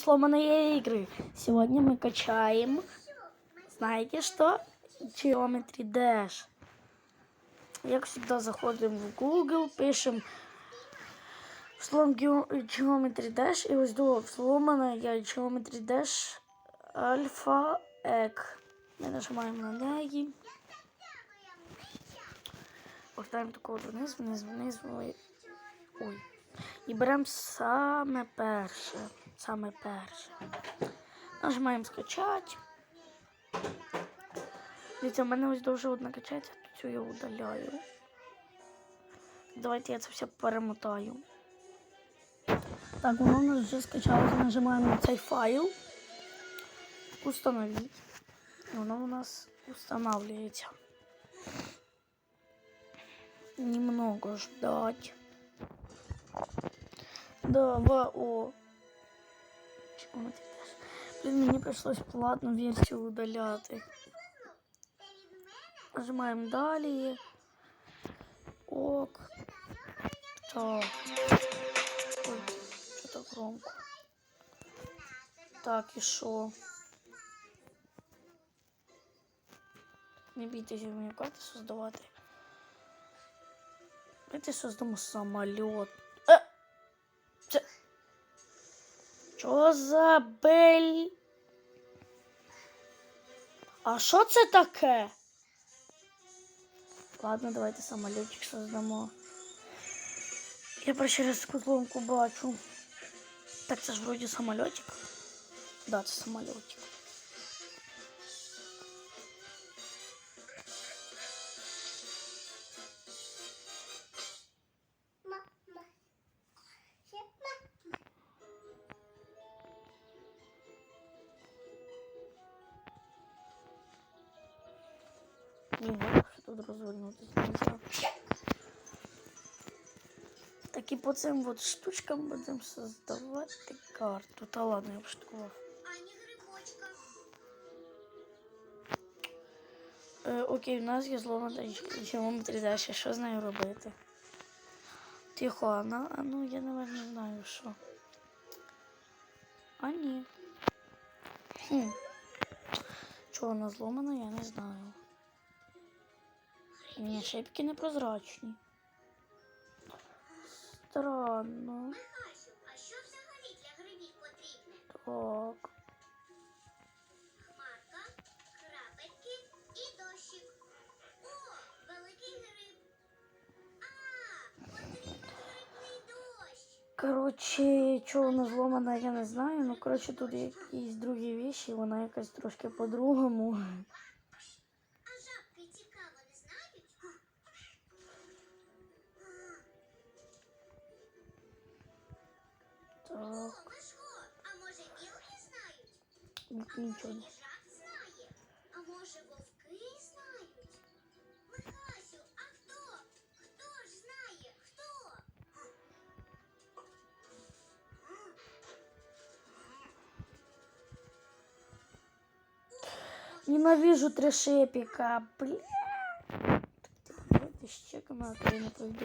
сломанные игры. Сегодня мы качаем, знаете что? Geometry Dash. Як всегда заходимо в Google, пишемо слом Geo- Geometry Dash і ось до сломана я Geometry Dash Alpha Egg. Ми нажимаємо на неї. Повертаємо таку вниз, вниз, вниз. Ой. І беремо саме перше. Саме перше. Нажимаємо скачати. Дивіться, в мене ось дуже одна качається, то цю я удаляю. Давайте я це все перемотаю. Так, воно у нас вже скачалося. Нажимаємо на цей файл. Установіть. Воно у нас устанавливается. Немного ждать. Давай, о. Чому ти теж? Блін, мені прийшлось платну версію удаляти. Нажимаємо далі. Ок. Так. Ой, що так громко. Так, і що? Не бійтеся мені карти создавати. Давайте создамо самоліт. Що за бель? А що це таке? Ладно, давайте самолетик создамо. Я про через таку зломку бачу. Так це ж вроді самолетик. Да, це самолетик. Не можу тут розвернутися. Так і по цим от штучкам будемо создавати карту. Та ладно, я грибочка. Е, окей, у нас є геометрі далі. Що з нею робити? Тихо, а ну я навіть не знаю що. А ні. Хм. Чого вона зломана, я не знаю. Ні, шибки непрозрачні. Странно. А що взагалі для грибів потрібне? Так. Хмарка, крапельки і дощик. О, великий гриб. А, потрібен грибний дощ. Коротше, чого вона зломана, я не знаю. Ну, коротше, тут якісь другі віші, вона якась трошки по-другому. нічого. може їжак знає? А може вовки знають? Михасю, а хто? Хто ж знає? Хто? Ненавижу трешепіка, бля. Давайте ще камеру, я не пройду.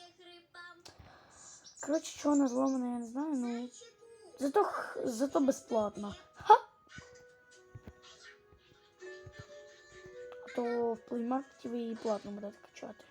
Коротше, чого вона зломана, я не знаю, ну. зайчику. Зато, зато безплатно. Ха! А то в плеймаркеті ви її платно будете качати.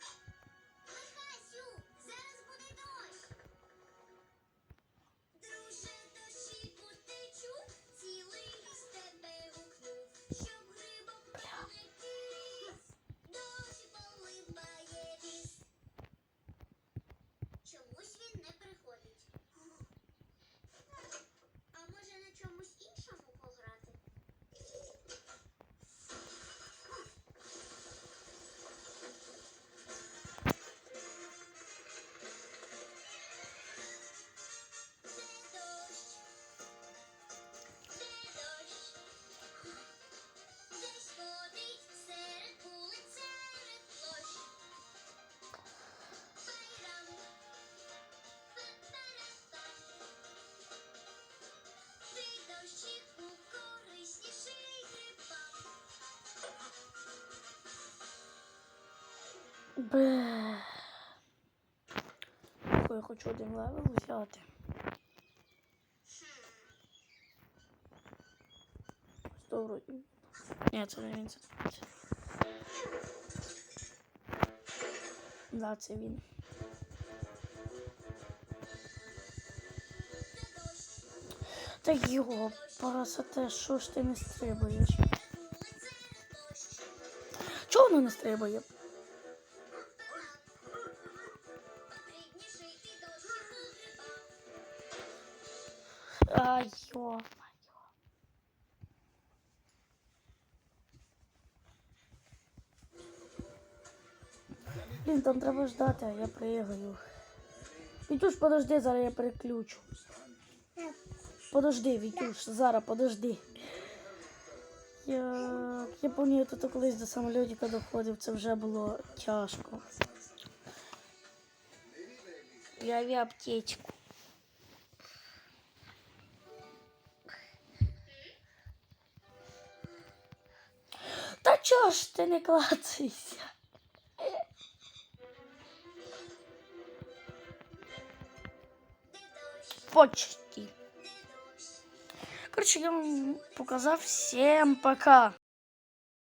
Бе. Я хочу один левел взяти. Вроді? Ні, це не він. Це. Да, це він. Та його, парасоте, що ж ти не стрибаєш? Чого воно не стрибає? А, йо. Блін, там треба ждати, а я пригаю. Вітюш, подожди, зараз я переключу. Подожди, Вітюш, зараз подожди. Я, я пам'ятаю, тут колись до самолітика доходив, це вже було тяжко. Я в аптечку. Та чого ж ти не клацайся? Почти. Короче, я вам показав. Всем пока.